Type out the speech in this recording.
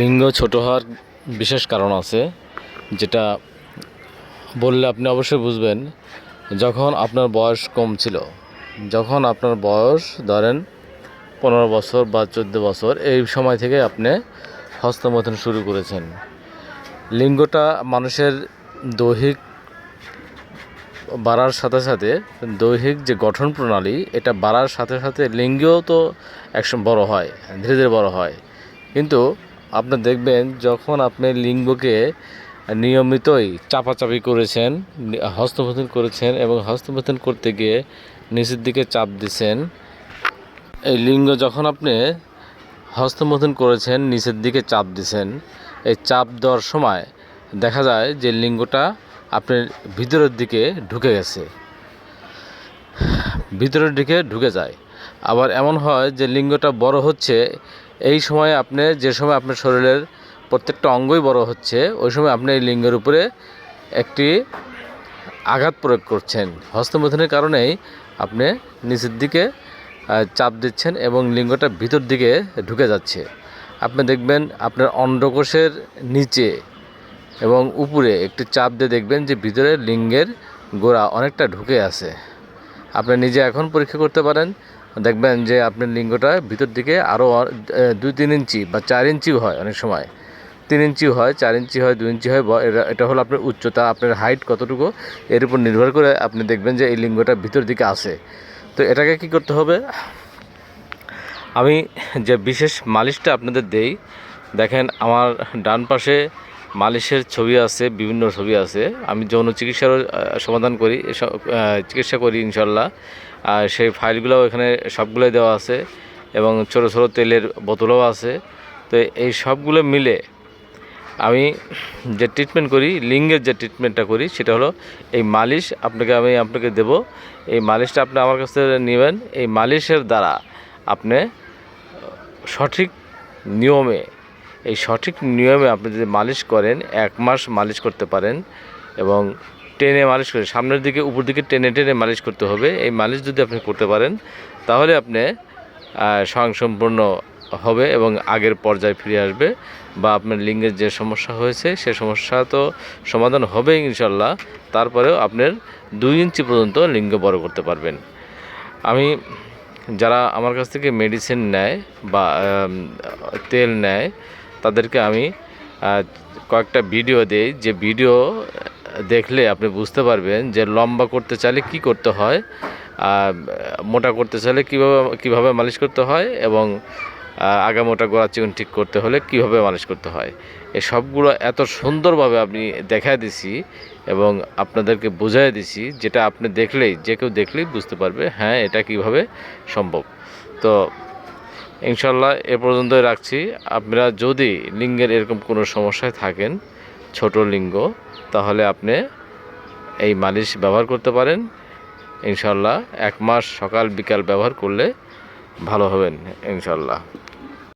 লিঙ্গ ছোট হওয়ার বিশেষ কারণ আছে, যেটা বললে আপনি অবশ্যই বুঝবেন, যখন আপনার বয়স কম ছিল, যখন আপনার বয়স ধরেন পনেরো বছর বা চোদ্দ বছর, এই সময় থেকে আপনি হস্তমৈথুন শুরু করেছেন। লিঙ্গটা মানুষের দৈহিক বাড়ার সাথে সাথে, দৈহিক যে গঠন প্রণালী, এটা বাড়ার সাথে সাথে লিঙ্গও তো একসময় বড় হয়, ধীরে ধীরে বড় হয়। কিন্তু আপনি দেখবেন যখন আপনি লিঙ্গকে নিয়মিতই চাপাচাপি করেছেন হস্তমৈথুন করেছেন এবং হস্তমৈথুন করতে গিয়ে নিচের দিকে চাপ দিছেন এই লিঙ্গ যখন আপনি হস্তমৈথুন করেছেন, নিচের দিকে চাপ দিছেন এই চাপ দেওয়ার সময় দেখা যায় যে লিঙ্গটা আপনার ভিতরের দিকে ঢুকে গেছে। ভিতরের দিকে ঢুকে যায়। আবার এমন হয় যে লিঙ্গটা বড় হচ্ছে এই সময় আপনি যে সময় আপনার শরীরের প্রত্যেকটা অঙ্গই বড় হচ্ছে, ওই সময় আপনি এই লিঙ্গের উপরে একটি আঘাত প্রয়োগ করছেন। হস্তমৈথুনের কারণেই আপনি নিচের দিকে চাপ দিচ্ছেন এবং লিঙ্গটা ভিতর দিকে ঢুকে যাচ্ছে। আপনি দেখবেন আপনার অন্ডকোষের নিচে এবং উপরে একটি চাপ দিয়ে দেখবেন যে ভিতরে লিঙ্গের গোড়া অনেকটা ঢুকে আছে। আপনি নিজে এখন পরীক্ষা করতে পারেন দেখবেন যে আপনার লিঙ্গটা ভিতর দিকে আরও দুই তিন ইঞ্চি বা চার ইঞ্চিও হয় অনেক সময়। তিন ইঞ্চি হয়, চার ইঞ্চি হয়, দুই ইঞ্চি হয় এটা- এটা হলো আপনার উচ্চতা, আপনার হাইট কতটুকু, এর উপর নির্ভর করে আপনি দেখবেন যে এই লিঙ্গটা ভিতর দিকে আসে তো এটাকে কি করতে হবে? আমি যে বিশেষ মালিশটা আপনাদের দেই, দেখেন আমার ডান পাশে মালিশের ছবি আছে, বিভিন্ন ছবি আছে। আমি যৌন চিকিৎসারও সমাধান করি চিকিৎসা করি ইনশাল্লাহ আর সেই ফাইলগুলো এখানে সবগুলোই দেওয়া আছে এবং ছোটো ছোটো তেলের বোতলও আছে। তো এই সবগুলো মিলে আমি যে ট্রিটমেন্ট করি, লিঙ্গের যে ট্রিটমেন্টটা করি, সেটা হলো এই মালিশ আপনাকে, আমি আপনাকে দেব। এই মালিশটা আপনি আমার কাছ থেকে নেবেন। এই মালিশের দ্বারা আপনি সঠিক নিয়মে এই সঠিক নিয়মে আপনি যদি মালিশ করেন, এক মাস মালিশ করতে পারেন এবং টেনে মালিশ করে সামনের দিকে, উপর দিকে টেনে টেনে মালিশ করতে হবে। এই মালিশ যদি আপনি করতে পারেন, তাহলে আপনি স্বয়ংসম্পূর্ণ হবে এবং আগের পর্যায়ে ফিরে আসবে বা আপনার লিঙ্গের যে সমস্যা হয়েছে, সে সমস্যা তো সমাধান হবেই ইনশাল্লাহ তারপরেও আপনার দুই ইঞ্চি পর্যন্ত লিঙ্গ বড় করতে পারবেন। আমি, যারা আমার কাছ থেকে মেডিসিন নেয় বা তেল নেয় তাদেরকে আমি কয়েকটা ভিডিও দেই। যে ভিডিও দেখলে আপনি বুঝতে পারবেন যে লম্বা করতে চাইলে কি করতে হয় মোটা করতে চাইলে কীভাবে কীভাবে মালিশ করতে হয় এবং আগা মোটা গোড়া চিকন ঠিক করতে হলে কীভাবে মালিশ করতে হয়। এ সবগুলো এত সুন্দরভাবে আপনি দেখায় দিছি এবং আপনাদেরকে বোঝাই দিছি, যেটা আপনি দেখলেই, যে কেউ দেখলেই বুঝতে পারবে হ্যাঁ এটা কীভাবে সম্ভব। তো ইনশাল্লাহ এ পর্যন্তই রাখছি। আপনারা যদি লিঙ্গের এরকম কোনো সমস্যায় থাকেন, ছোট লিঙ্গ, তাহলে আপনি এই মালিশ ব্যবহার করতে পারেন। ইনশাল্লাহ এক মাস সকাল বিকাল ব্যবহার করলে ভালো হবেন ইনশাল্লাহ